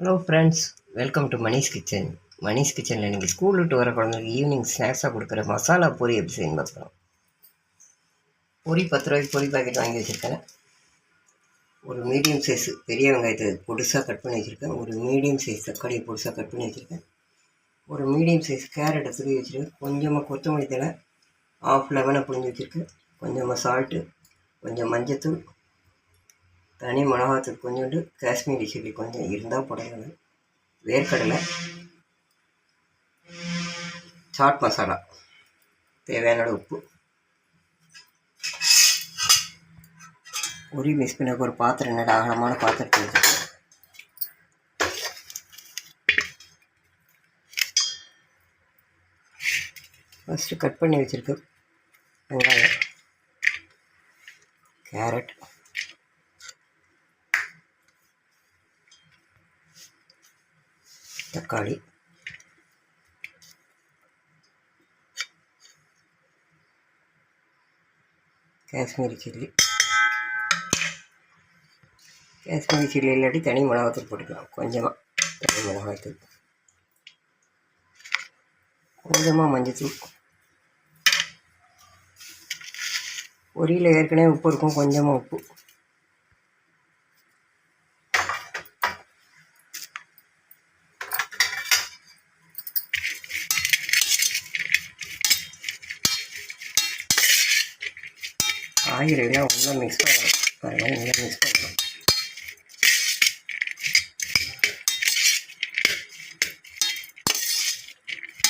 Hello friends welcome to Manish kitchen Manish கிச்சனில் இன்றைக்கி school விட்டு வர குழந்தைக்கு ஈவினிங் ஸ்நாக்ஸாக கொடுக்குற மசாலா பொரி எப்படி செய்யணும் பார்க்குறோம் பொரி பத்து ரூபாய்க்கு பொரி பாக்கெட் வாங்கி வச்சுருக்கேன். ஒரு மீடியம் சைஸ் பெரிய வெங்காயத்தை பொடுசாக கட் பண்ணி வச்சுருக்கேன். ஒரு மீடியம் சைஸ் தக்காளியை பொடுசாக கட் பண்ணி வச்சுருக்கேன். ஒரு மீடியம் சைஸ் கேரட்டை துருவி வச்சுருக்கேன். கொஞ்சமாக கொத்தமல்லி தலை ஆஃப் லெமனை புழிஞ்சு வச்சுருக்கேன். கொஞ்சமாக சால்ட்டு கொஞ்சம் மஞ்சத்தூள் தனி மிளகாத்தூள் கொஞ்சோண்டு காஷ்மீரி சில்லி கொஞ்சம் இருந்தால் போடலாம் வேர்க்கடலை சாட் மசாலா தேவையான உப்பு. உரி மிஸ் பண்ண ஒரு பாத்திரம் நல்ல ஆழமான பாத்திரத்தை வச்சுருக்கேன் ஃபஸ்ட்டு கட் பண்ணி வச்சுருக்கேன் வெங்காயம் கேரட் தக்காளி. காஷ்மீரி சில்லி. காஷ்மீரி சில்லி இல்லாட்டி தனி மிளகாத்தூள் போட்டுக்கலாம். கொஞ்சமாக தனி மிளகாத்தூள். கொஞ்சமாக மஞ்சத்தூள். பொரியில் ஏற்கனவே உப்பு இருக்கும். கொஞ்சமாக உப்பு. காய்கறிலாம் ஒன்றா மிக்ஸ் பண்ணணும். பாருங்கள் நல்லா மிக்ஸ் பண்ணணும்.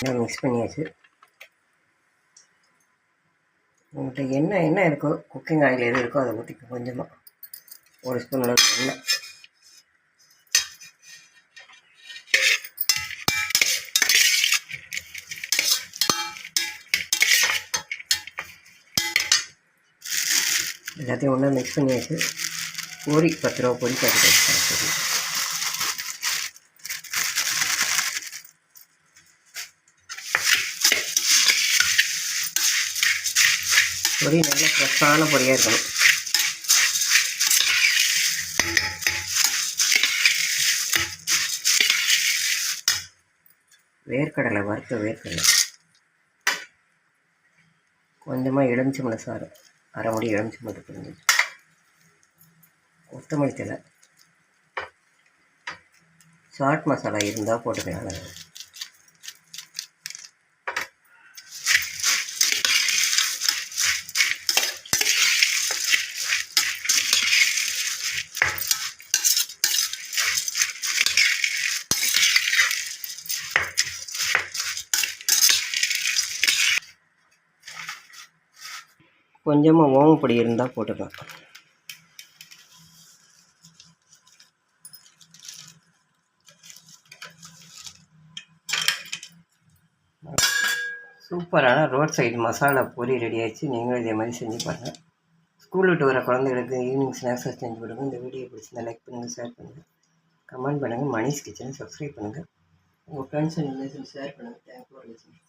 நல்லா மிக்ஸ் பண்ணியாச்சு. உங்கள்கிட்ட என்ன என்ன இருக்கோ குக்கிங் ஆயில் எது இருக்கோ அதை ஊற்றிக்க கொஞ்சமாக ஒரு ஸ்பூன் அளவுக்கு எண்ணெய். எல்லாத்தையும் ஒன்றா மிக்ஸ் பண்ணியாச்சு. பொரி பத்து ரூபா பொரி பாக்கெட் வச்சுக்கிறேன் சரி பொரி நல்ல ஃப்ரெஷ்ஷான பொரியாக இருக்கணும். வேர்க்கடலை வறுத்த வேர்க்கடலை. கொஞ்சமாக எலுமிச்சம்பழ சாறு அரை முடி எலுமிச்சம்பழத்தை பிரிஞ்சு கொத்தமல்லி தலை சாட் மசாலா இருந்தால் போட்டுக்கலாம் கொஞ்சமாக ஓமப்பொடி இருந்தால் போட்டுக்கலாம். சூப்பரான ரோட் சைடு மசாலா பொரி ரெடி ஆயிடுச்சு. நீங்களும் இதே மாதிரி செஞ்சு பாருங்கள் ஸ்கூல் விட்டு வர குழந்தைகளுக்கு ஈவினிங் ஸ்நாக்ஸாக செஞ்சு கொடுங்க. இந்த வீடியோ பிடிச்சிருந்தா லைக் பண்ணுங்கள் ஷேர் பண்ணுங்கள் கமெண்ட் பண்ணுங்கள் மணிஷ் கிச்சனை சப்ஸ்கிரைப் பண்ணுங்கள் உங்கள் ஃப்ரெண்ட்ஸ் அண்ட் ரிலேஷன் ஷேர் பண்ணுங்கள் தேங்க்யூ ஃபார் லிசனிங்